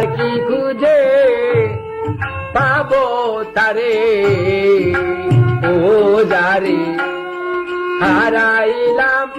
আর কি খুঁজে পাবো তারে? ও যারে হারাইলাম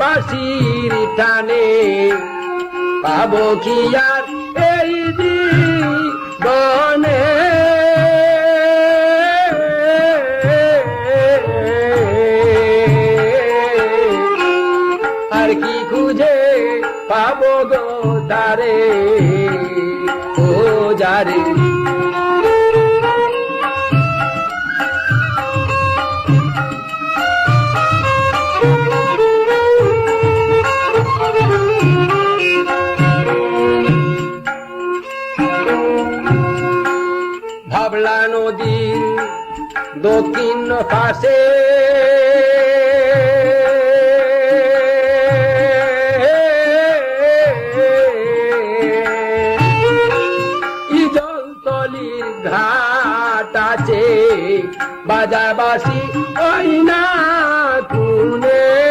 বাসের টানে পাবো কি আর এই জীবনে আর কি খুঁজে পাবো গো তারে ও যারে দক্ষিণ পাশে। ইজলতলির ঘাট আছে। বাজাবাসি ওই না কুনে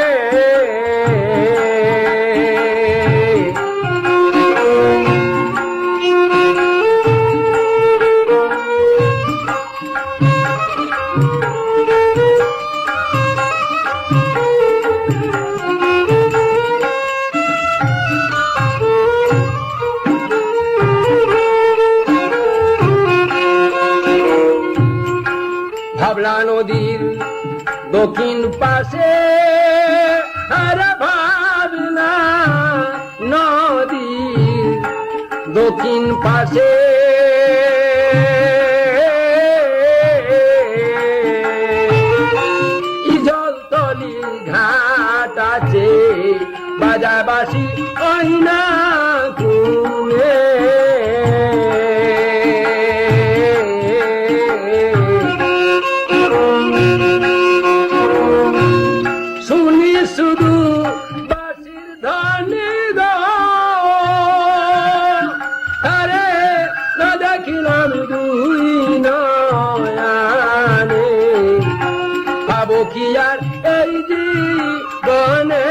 দক্ষিণ পাশে আর ভাবনা নদী। দক্ষিণ পাশে ঘাট আছে। বাজাবাসি ওই দেখিলাম দুই নয়ানে পাবো কি আর এই জীবনে?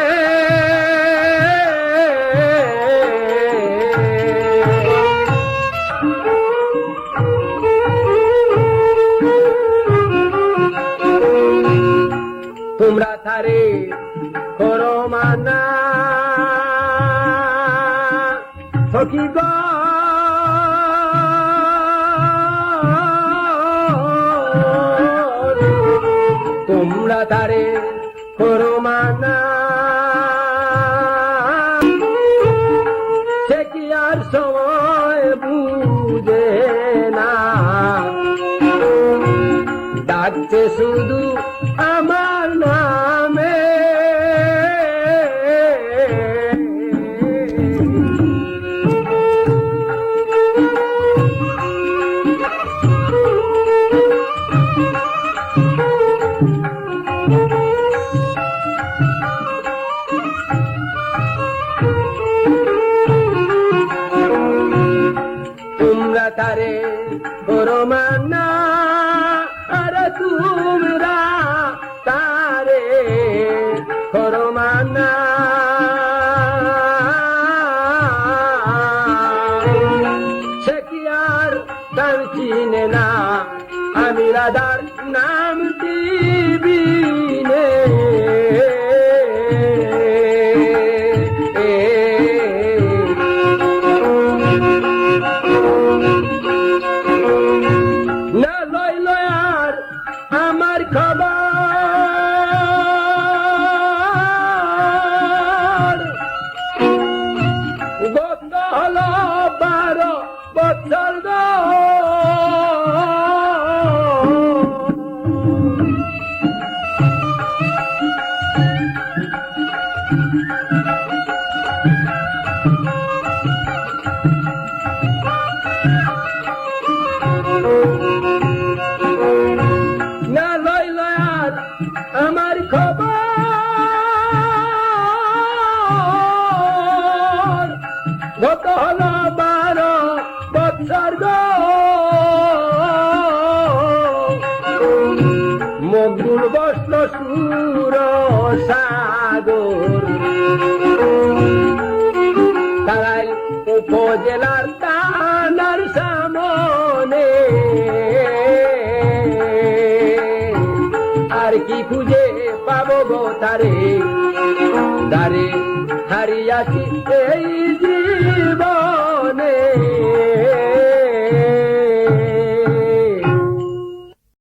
তোমরা তারে করো মানা। গো তোমরা তারে করো সে কি আর সময় বুঝে না। ডাকছে শুধু আমার নামে। তারে। করো? মানা আরে তারে আমার গান চিনে না? আমি রাধার নাম দিবিনে আমার খবর গত হলো বারো বছর গো। মগুল সুর সাগর। তারাই উপজেলার তানার সামনে। আর কি খুঁজে পাবো গো তারে? দারে হারিয়াছি এই জীবন